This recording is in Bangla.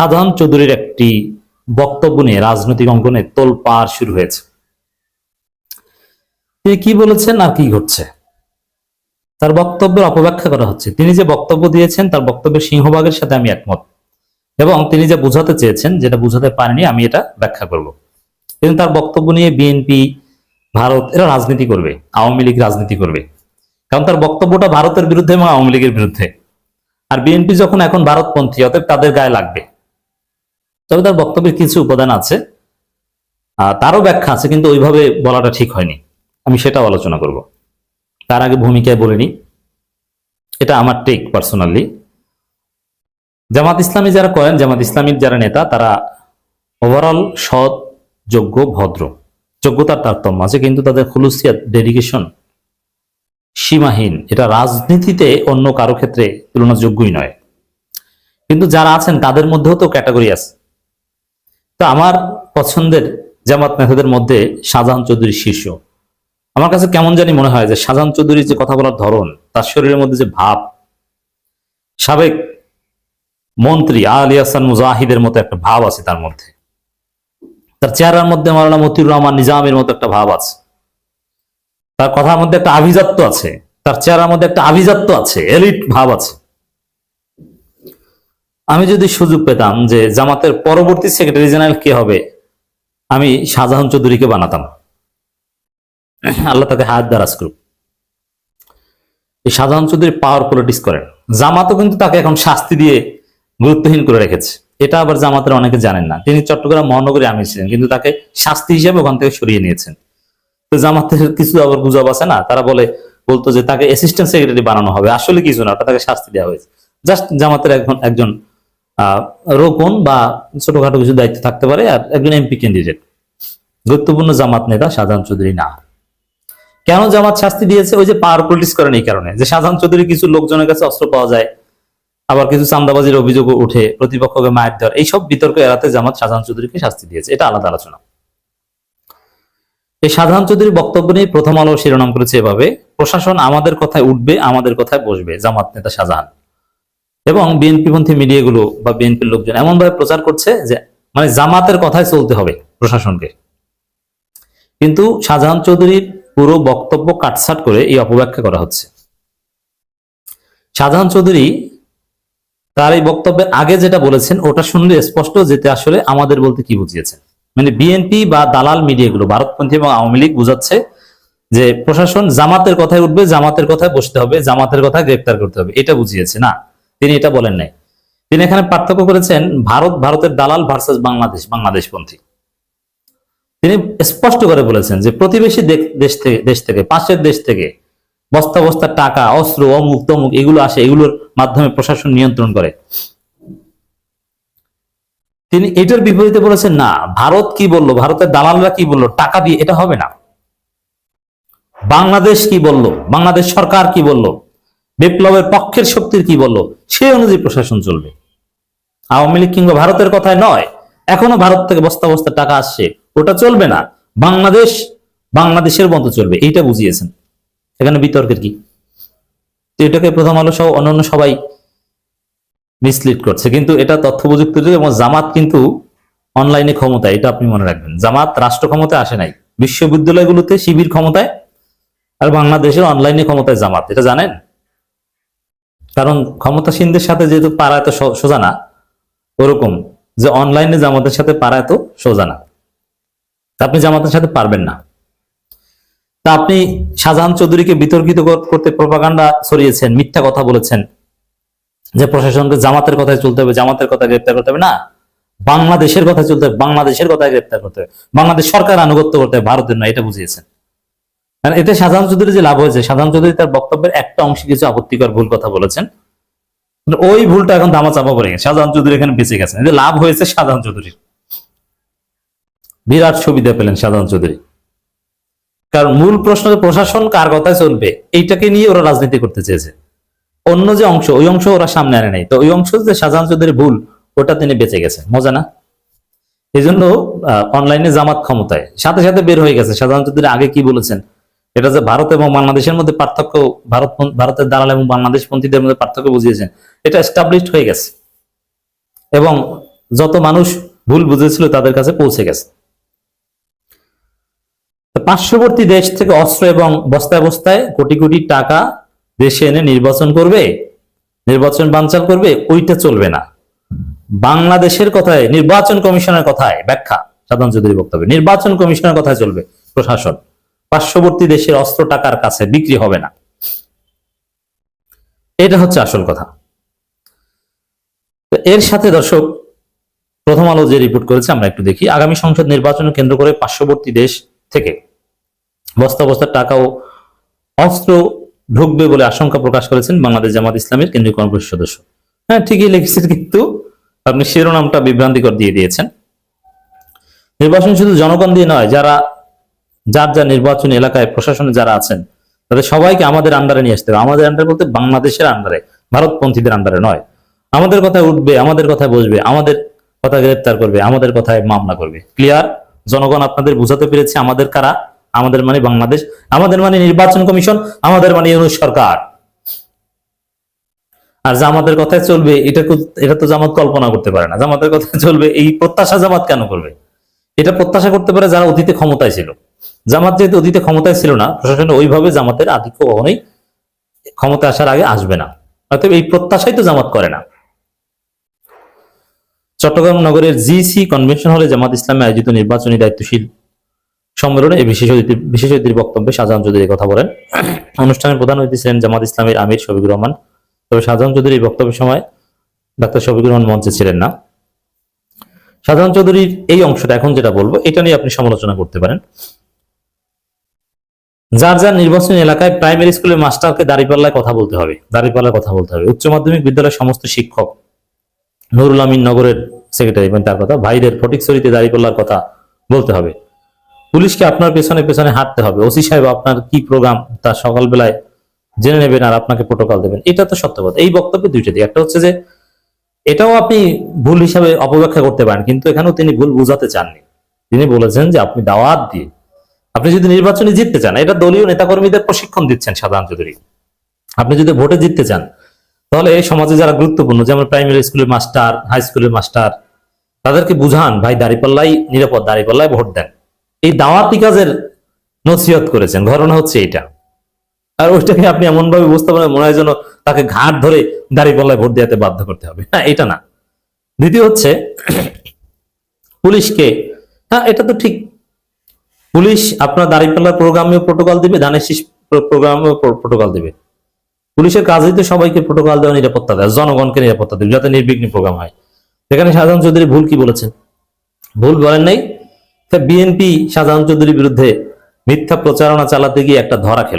সাধারণ চৌধুরীর একটি বক্তব্য নিয়ে রাজনৈতিক অঙ্গনে তোলপাড় শুরু হয়েছে। তিনি কি বলেছেন আর কি ঘটছে? তার বক্তব্যের অপব্যাখ্যা করা হচ্ছে। তিনি যে বক্তব্য দিয়েছেন, তার বক্তব্যের সিংহভাগের সাথে আমি একমত। এবং তিনি যে বোঝাতে চেয়েছেন, যেটা বোঝাতে পারেনি, আমি এটা ব্যাখ্যা করব। কিন্তু তার বক্তব্য নিয়ে বিএনপি ভারত, এরা রাজনীতি করবে, আওয়ামী লীগ রাজনীতি করবে। কারণ তার বক্তব্যটা ভারতের বিরুদ্ধে এবং আওয়ামী লীগের বিরুদ্ধে। আর বিএনপি যখন এখন ভারতপন্থী, অতএব তাদের গায়ে লাগবে। তবে তার বক্তব্যের কিছু উপাদান আছে তারও ব্যাখ্যা আছে, কিন্তু ওইভাবে বলাটা ঠিক হয়নি। আমি সেটাও আলোচনা করব। তার আগে ভূমিকায় বলিনি এটা আমার টেক পার্সোনালি জামাত ইসলামী যারা করেন, জামাত ইসলামীর যারা নেতা, তারা ওভারঅল সৎ, যোগ্য, ভদ্র। যোগ্যতার তারতম্য আছে, কিন্তু তাদের খুলুসিয়াত ডেডিকেশন সীমাহীন। এটা রাজনীতিতে অন্য কারও ক্ষেত্রে তুলনাযোগ্যই নয়। কিন্তু যারা আছেন, তাদের মধ্যেও তো ক্যাটাগরি আছে। তো আমার পছন্দের জামাত নেতাদের মধ্যে শাহজাহান চৌধুরী শীর্ষ। আমার কাছে কেমন জানি মনে হয় যে শাহজাহান চৌধুরীর যে কথা বলার ধরন, তার শরীরের মধ্যে যে ভাব। সাবেক মন্ত্রী আলী হাসান মুজাহিদের মতো একটা ভাব আছে তার মধ্যে। তার চেহারার মধ্যে মাওলানা মতিউর রহমান নিজামের মতো একটা ভাব আছে। তার কথার মধ্যে একটা আভিজাত্য আছে। তার চেহারার মধ্যে একটা আভিজাত্য আছে, এলিট ভাব আছে। আমি যদি সুযোগ পেতাম যে জামাতের পরবর্তী সেক্রেটারি জেনারেল কে হবে, আমি শাহজাহান চৌধুরীকে বানাতাম। আল্লাহ তাকে হায়াত দারাজ করুক। এই শাহজাহান চৌধুরী পাওয়ার পলিটিক্স করেন। জামাতও কিন্তু তাকে এখন শাস্তি দিয়ে গুরুত্বহীন করে রেখেছে। এটা আবার জামাতের অনেকে জানেন না। তিনি চট্টগ্রাম মহানগরী আমি ছিলেন, কিন্তু তাকে শাস্তি হিসেবে ওখান থেকে সরিয়ে নিয়েছেন। তো জামাতের কিছু আবার গুজব আছে না? তারা বলে, বলতো যে তাকে অ্যাসিস্ট্যান্ট সেক্রেটারি বানানো হবে। আসলে কিছু না তাকে শাস্তি দেওয়া হয়েছে। জাস্ট জামাতের একজন একজন রোপণ বা ছোটখাটো কিছু দায়িত্ব থাকতে পারে আর একজন এমপি ক্যান্ডিডেট গুরুত্বপূর্ণ জামাত নেতা শাহজাহান চৌধুরী না। কেন জামাত শাস্তি দিয়েছে? ওই যে পাওয়ার পলিটিক্স করেন এই কারণে। যে শাহজাহান চৌধুরী কিছু লোকজনের কাছে অস্ত্র পাওয়া যায়, আবার কিছু চান্দাবাজির অভিযোগ উঠে প্রতিপক্ষকে মায়ের দেওয়ার, এইসব বিতর্ক এড়াতে জামাত শাহজাহান চৌধুরীকে শাস্তি দিয়েছে। এটা আলাদা আলোচনা। এই শাহজাহান চৌধুরীর বক্তব্য নিয়ে প্রথম আলো শিরোনাম করেছে এভাবে, প্রশাসন আমাদের কথায় উঠবে, আমাদের কথায় বসবে। জামাত নেতা শাহজাহান এবং বিএনপি পন্থী মিডিয়াগুলো বা বিএনপির লোকজন এমন ভাবে প্রচার করছে যে মানে জামাতের কথায় চলতে হবে প্রশাসনকে। কিন্তু শাহজাহান চৌধুরীর পুরো বক্তব্য কাটছাট করে এই অপব্যাখ্যা করা হচ্ছে। শাহজাহান চৌধুরী তার এই বক্তব্যের আগে যেটা বলেছেন, ওটা শুনলে স্পষ্ট যেতে আসলে আমাদের বলতে কি বুঝিয়েছেন। মানে বিএনপি বা দালাল মিডিয়াগুলো, ভারতপন্থী এবং আওয়ামী লীগ বুঝাচ্ছে যে, প্রশাসন জামাতের কথায় উঠবে, জামাতের কথায় বসতে হবে, জামাতের কথায় গ্রেপ্তার করতে হবে। এটা বুঝিয়েছে, না? তিনি এটা বলেন নাই। তিনি এখানে পার্থক্য করেছেন ভারত, ভারতের দালাল ভার্সেস বাংলাদেশ, বাংলাদেশপন্থী। তিনি স্পষ্ট করে বলেছেন যে প্রতিবেশী দেশ থেকে দেশ থেকে, পাশের দেশ থেকে বস্তা বস্তা টাকা, অস্ত্র, অমুক, তমুক, এগুলো আসে, এগুলোর মাধ্যমে প্রশাসন নিয়ন্ত্রণ করে। তিনি এটার বিপরীতে বলেছেন, না, ভারত কি বলল? ভারতের দালালরা কি বলল? টাকা দিয়ে, এটা হবে না। বাংলাদেশ কি বলল? বাংলাদেশ সরকার কি বলল? বিপ্লবের পক্ষের শক্তির কি বলল? সে অনুযায়ী প্রশাসন চলবে। আওয়ামী লীগ কিংবা ভারতের কথায় নয়। এখনও ভারত থেকে বস্তা বস্তা টাকা আসছে। ওটা চলবে না। বাংলাদেশ, বাংলাদেশের মতো চলবে। এইটা বুঝিয়েছেন। এখানে বিতর্কের কি? তো এটাকে প্রথম আলো সহ অন্যান্য সবাই মিসলিড করছে। কিন্তু এটা তথ্য প্রযুক্তির এবং জামাত কিন্তু অনলাইনে ক্ষমতায়। এটা আপনি মনে রাখবেন। জামাত রাষ্ট্র ক্ষমতায় আসে নাই। বিশ্ববিদ্যালয়গুলোতে শিবির ক্ষমতায় আর বাংলাদেশের অনলাইনে ক্ষমতায় জামাত। এটা জানেন? কারণ ক্ষমতাসীনদের সাথে যেহেতু পাড়া এত সোজা না, ওরকম যে অনলাইনে জামাতের সাথে পারা এত সোজা না। আপনি জামাতের সাথে পারবেন না। তা আপনি শাহজাহান চৌধুরীকে বিতর্কিত করতে প্রপাগান্ডা ছড়িয়েছেন, মিথ্যা কথা বলেছেন, যে প্রশাসনকে জামাতের কথায় চলতে হবে, জামাতের কথা গ্রেপ্তার করতে হবে। না, বাংলাদেশের কথা চলতে হবে, বাংলাদেশের কথায় গ্রেপ্তার করতে হবে। বাংলাদেশ সরকার আনুগত্য করতে হবে, ভারতের নয়, এটা বুঝিয়েছেন। মানে এতে শাহজাহান চৌধুরী যে লাভ হয়েছে শাহজাহান চৌধুরী তার বক্তব্যের একটা অংশে কিছু আপত্তিকর ভুল কথা বলেছেন। ওই ভুলটা এখন দামা চাপা পড়ে গেছে। শাহজাহান চৌধুরী এখানে বেঁচে গেছেন। এতে লাভ হয়েছে শাহজাহান চৌধুরীর। বিরাট সুবিধা পেলেন শাহজাহান চৌধুরী। কারণ মূল প্রশ্ন প্রশাসন কার কথায় চলবে? এইটাকে নিয়ে ওরা রাজনীতি করতে চেয়েছে। অন্য যে অংশ, ওই অংশ ওরা সামনে আনে নাই। তো ওই অংশ যে শাহজাহান চৌধুরীর ভুল, ওটা তিনি বেঁচে গেছেন। মজা না? এই জন্য অনলাইনে জামাত ক্ষমতায়। সাথে সাথে বের হয়ে গেছে। শাহজাহান চৌধুরী আগে কি বলেছেন? এটা যে ভারত এবং বাংলাদেশের মধ্যে পার্থক্য, ভারত ভারতের দালাল এবং বাংলাদেশ পন্থীদের মধ্যে পার্থক্য বুঝিয়েছেন, এটা এস্টাবলিশড হয়ে গেছে। এবং যত মানুষ ভুল বুঝেছিল তাদের কাছে পৌঁছে গেছে। পার্শ্ববর্তী দেশ থেকে অস্ত্র এবং বস্তায় বস্তায় কোটি কোটি টাকা দেশে এনে নির্বাচন করবে, নির্বাচন বানচাল করবে, ওইটা চলবে না। বাংলাদেশের কথায়, নির্বাচন কমিশনের কথায় ব্যাখ্যা, সাধারণ চৌধুরী বক্তব্য, নির্বাচন কমিশনের কথায় চলবে প্রশাসন। পার্শ্ববর্তী দেশের অস্ত্র টাকার কাছে বিক্রি হবে না। এটা হচ্ছে আসল কথা। এর সাথে দর্শক, প্রথম আলো যে রিপোর্ট করেছে আমরা একটু দেখি। আগামী সংসদ নির্বাচন কেন্দ্র করে পার্শ্ববর্তী দেশ থেকে বস্তা বস্তার টাকা ও অস্ত্র ঢুকবে বলে আশঙ্কা প্রকাশ করেছেন বাংলাদেশ জামাত ইসলামের কেন্দ্রীয় কর্মপরিষদ সদস্য। হ্যাঁ ঠিকই লিখেছেন কিন্তু আপনি শিরোনামটা বিভ্রান্তিকর দিয়ে দিয়েছেন। নির্বাচন শুধু জনগণ দিয়ে নয়, যারা যার যার নির্বাচনী এলাকায় প্রশাসনে যারা আছেন, তাদের সবাইকে আমাদের আন্ডারে নিয়ে আসতে হবে। আমাদের আন্ডারে বলতে বাংলাদেশের আন্ডারে ভারতপন্থীদের আন্ডারে নয়। আমাদের কথায় উঠবে, আমাদের কথায় বসবে, আমাদের কথা গ্রেপ্তার করবে, আমাদের কথায় মামলা করবে। ক্লিয়ার জনগণ আপনাদের বুঝাতে পেরেছে আমাদের কারা? আমাদের মানে বাংলাদেশ, আমাদের মানে নির্বাচন কমিশন, আমাদের মানে ইউনুস সরকার। আর জামাতের কথায় চলবে, এটা এটা তো জামাত কল্পনা করতে পারে না। জামাতের কথায় চলবে, এই প্রত্যাশা জামাত কেন করবে? এটা প্রত্যাশা করতে পারে যারা অতীতে ক্ষমতায় ছিল। জামাত যেহেতু অতীতে ক্ষমতায় ছিল না, প্রশাসনে ওইভাবে জামাতের আধিক্য কখনোই ক্ষমতা আসার আগে আসবে না। অতএব এই প্রত্যাশাই তো জামাত করে না। চট্টগ্রাম নগরের জিসি কনভেনশন হলে জামাত ইসলামে আয়োজিত নির্বাচনী দায়িত্বশীল সম্মেলনে বিশেষ অতিথি, বিশেষ অতিথির বক্তব্যে শাহজাহান চৌধুরী কথা বলেন। অনুষ্ঠানের প্রধান অতিথি ছিলেন জামাত ইসলামের আমির শফিকুর রহমান। তবে শাহজাহান চৌধুরী এই বক্তব্যের সময় ডাক্তার শফিকুর রহমান মঞ্চে ছিলেন না। শাহজাহান চৌধুরীর এই অংশটা এখন যেটা বলব, এটা নিয়ে আপনি সমালোচনা করতে পারেন। যার যার নির্বাচনী এলাকায় প্রাইমারি স্কুলের মাস্টারকে দাঁড়িপাল্লায় কথা বলতে হবে, দাঁড়িপাল্লায় কথা বলতে হবে। উচ্চ মাধ্যমিক বিদ্যালয়ের সমস্ত শিক্ষক নুরুল আমিন নগরের সেক্রেটারি মানে তার কথা, ভাইদের ফটিকছড়িতে দাঁড়িপাল্লার কথা বলতে হবে। পুলিশকে আপনার পেছনে পেছনে হাঁটতে হবে। ওসি সাহেব, আপনার কি প্রোগ্রাম তা সকালবেলায় জেনে নেবেন আর আপনাকে প্রোটোকল দেবেন। এটা তো সত্য কথা। এই বক্তব্যে দুইটা দিক। একটা হচ্ছে যে, এটাও আপনি ভুল হিসাবে অপব্যাখ্যা করতে পারেন, কিন্তু এখানেও তিনি ভুল বুঝাতে চাননি। তিনি বলেছেন যে, আপনি দাওয়াত দিয়ে আপনি যদি নির্বাচনে জিততে চান, এটা দলীয় নেতাকর্মীদের প্রশিক্ষণ দিচ্ছেন সাধারণ চৌধুরী। আপনি যদি ভোটে জিততে চান, তাহলে এই সমাজে যারা গুরুত্বপূর্ণ, যেমন প্রাইমারি স্কুলের মাস্টার, হাই স্কুলের মাস্টার, তাদেরকে বুঝান, ভাই দাঁড়িপাল্লাই নিরাপদ দাঁড়িপাল্লায় ভোট দেন। এই দাওয়াতি কাজের নসিহত করেছেন। ঘটনা হচ্ছে এটা আর ওইটাকে আপনি এমন ভাবে বুঝতে পারেন মনে হয় যেন তাকে ঘাট ধরে দাঁড়িপাল্লায় ভোট দেওয়াতে বাধ্য করতে হবে। না, এটা না। দ্বিতীয় হচ্ছে, পুলিশকে হ্যাঁ এটা তো ঠিক পুলিশ আপনার দাঁড়িপাল্লার প্রোগ্রামেও প্রোটোকল দিবে, ধানের শীষ প্রোগ্রামেও প্রোটোকল দিবে। পুলিশের কাজই তো সবাইকে প্রোটোকল দেওয়া নিরাপত্তা দেয়, জনগণকে নিরাপত্তা দেবে, যাতে নির্বিঘ্ন প্রোগ্রাম হয়। এখানে সাধারণ চৌধুরী ভুল কি বলেছেন? ভুল বলেন নাই। বিএনপি সাধারণ চৌধুরীর বিরুদ্ধে মিথ্যা প্রচারণা চালাতে গিয়ে একটা ধরা খেল।